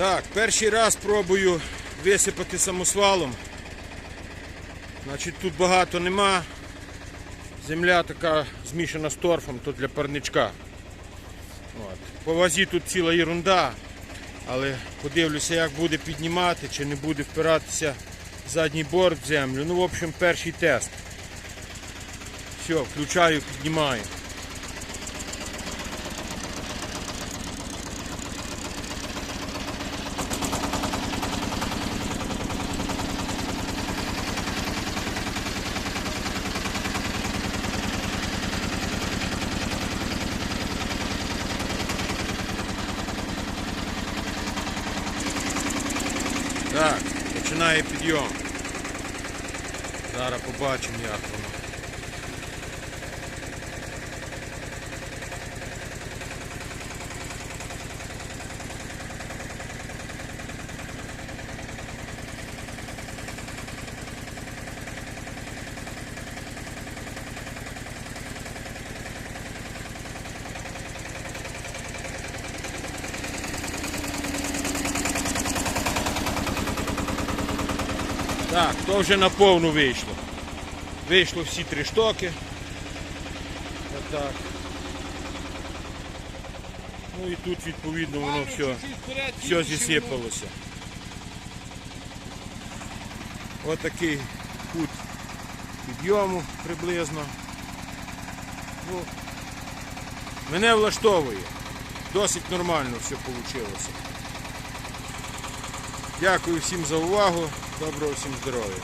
Так, перший раз пробую висипати самосвалом. Значить, тут багато нема. Земля така змішана з торфом, то для парничка. От. По вазі тут ціла ерунда, але подивлюся, як буде піднімати, чи не буде впиратися задній борт в землю. Ну, в общем, перший тест. Все, включаю, піднімаю. Так, починає підйом. Зараз побачимо, як воно. Так, то вже на повну вийшло. Вийшло всі три штоки. Отак. Ну і тут відповідно воно все, все зісипалося. Отакий кут підйому приблизно. Ну, мене влаштовує. Досить нормально все вийшло. Дякую всім за увагу. Доброго всім здоров'я.